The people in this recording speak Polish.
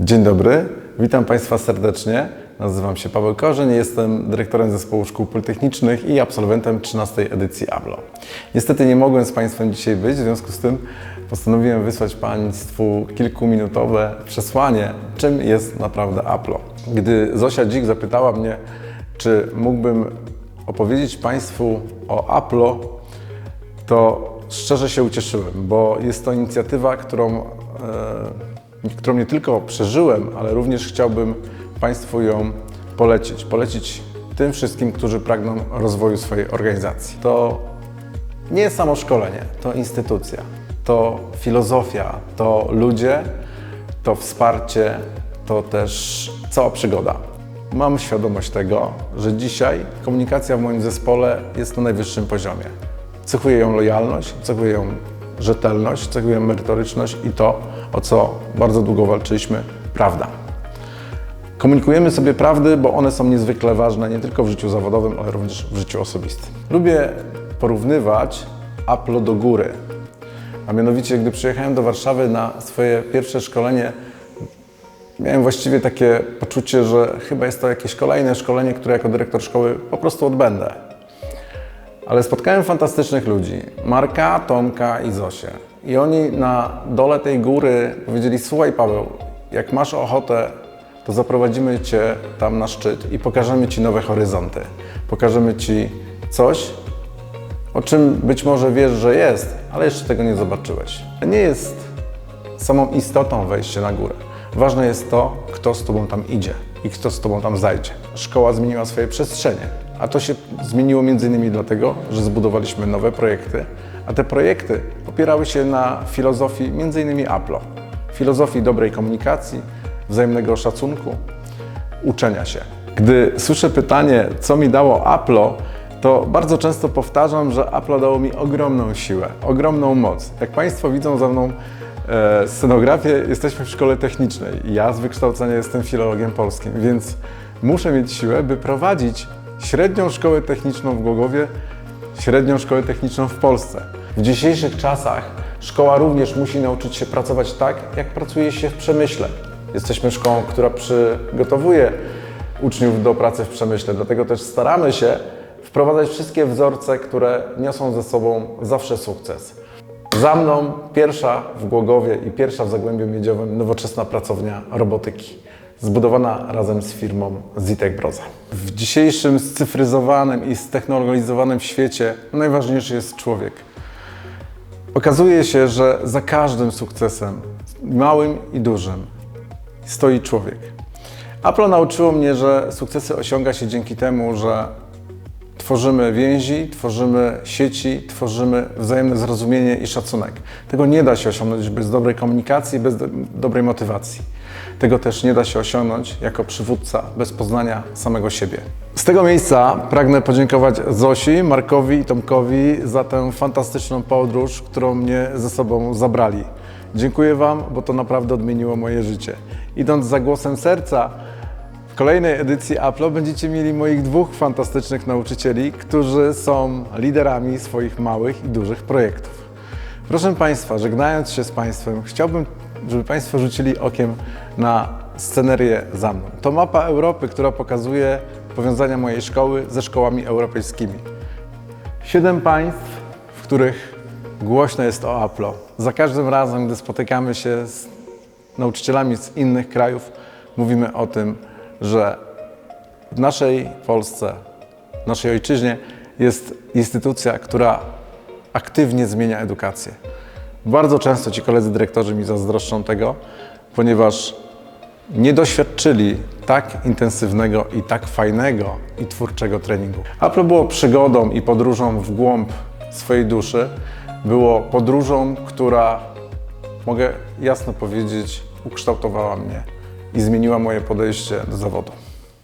Dzień dobry, witam Państwa serdecznie. Nazywam się Paweł Korzeń, jestem dyrektorem zespołu szkół politechnicznych i absolwentem 13 edycji ABLO. Niestety nie mogłem z Państwem dzisiaj być, w związku z tym postanowiłem wysłać Państwu kilkuminutowe przesłanie, czym jest naprawdę APLO. Gdy Zosia Dzik zapytała mnie, czy mógłbym opowiedzieć Państwu o APLO, to szczerze się ucieszyłem, bo jest to inicjatywa, którą, e, którą nie tylko przeżyłem, ale również chciałbym Państwu ją polecić. Polecić tym wszystkim, którzy pragną rozwoju swojej organizacji. To nie jest samo szkolenie, to instytucja, to filozofia, to ludzie, to wsparcie, to też cała przygoda. Mam świadomość tego, że dzisiaj komunikacja w moim zespole jest na najwyższym poziomie. Cechuje ją lojalność, cechuje ją rzetelność, cechuje merytoryczność i to, o co bardzo długo walczyliśmy, prawda. Komunikujemy sobie prawdy, bo one są niezwykle ważne nie tylko w życiu zawodowym, ale również w życiu osobistym. Lubię porównywać Aplo do góry. A mianowicie, gdy przyjechałem do Warszawy na swoje pierwsze szkolenie, miałem właściwie takie poczucie, że chyba jest to jakieś kolejne szkolenie, które jako dyrektor szkoły po prostu odbędę. Ale spotkałem fantastycznych ludzi, Marka, Tomka i Zosię. I oni na dole tej góry powiedzieli, słuchaj Paweł, jak masz ochotę, to zaprowadzimy Cię tam na szczyt i pokażemy Ci nowe horyzonty. Pokażemy Ci coś, o czym być może wiesz, że jest, ale jeszcze tego nie zobaczyłeś. Nie jest samą istotą wejście na górę. Ważne jest to, kto z Tobą tam idzie i kto z Tobą tam zajdzie. Szkoła zmieniła swoje przestrzenie, a to się zmieniło między innymi dlatego, że zbudowaliśmy nowe projekty, a te projekty opierały się na filozofii między innymi APLO. Filozofii dobrej komunikacji, wzajemnego szacunku, uczenia się. Gdy słyszę pytanie, co mi dało APLO, to bardzo często powtarzam, że APLO dało mi ogromną siłę, ogromną moc. Jak Państwo widzą za mną e, scenografię, jesteśmy w szkole technicznej. Ja z wykształcenia jestem filologiem polskim, więc muszę mieć siłę, by prowadzić średnią szkołę techniczną w Głogowie, średnią szkołę techniczną w Polsce. W dzisiejszych czasach szkoła również musi nauczyć się pracować tak, jak pracuje się w przemyśle. Jesteśmy szkołą, która przygotowuje uczniów do pracy w przemyśle, dlatego też staramy się wprowadzać wszystkie wzorce, które niosą ze sobą zawsze sukces. Za mną pierwsza w Głogowie i pierwsza w Zagłębiu Miedziowym nowoczesna pracownia robotyki, zbudowana razem z firmą Zitek Broza. W dzisiejszym scyfryzowanym i ztechnologizowanym świecie najważniejszy jest człowiek. Okazuje się, że za każdym sukcesem, małym i dużym, stoi człowiek. Apple nauczyło mnie, że sukcesy osiąga się dzięki temu, że tworzymy więzi, tworzymy sieci, tworzymy wzajemne zrozumienie i szacunek. Tego nie da się osiągnąć bez dobrej komunikacji, bez do, dobrej motywacji. Tego też nie da się osiągnąć jako przywódca bez poznania samego siebie. Z tego miejsca pragnę podziękować Zosi, Markowi i Tomkowi za tę fantastyczną podróż, którą mnie ze sobą zabrali. Dziękuję Wam, bo to naprawdę odmieniło moje życie. Idąc za głosem serca, w kolejnej edycji Aplo będziecie mieli moich dwóch fantastycznych nauczycieli, którzy są liderami swoich małych i dużych projektów. Proszę Państwa, żegnając się z Państwem, chciałbym, żeby Państwo rzucili okiem na scenerię za mną. To mapa Europy, która pokazuje powiązania mojej szkoły ze szkołami europejskimi. Siedem państw, w których głośno jest o Aplo. Za każdym razem, gdy spotykamy się z nauczycielami z innych krajów, mówimy o tym, że w naszej Polsce, w naszej ojczyźnie jest instytucja, która aktywnie zmienia edukację. Bardzo często ci koledzy dyrektorzy mi zazdroszczą tego, ponieważ nie doświadczyli tak intensywnego i tak fajnego i twórczego treningu. Aplo było przygodą i podróżą w głąb swojej duszy. Było podróżą, która, mogę jasno powiedzieć, ukształtowała mnie i zmieniła moje podejście do zawodu.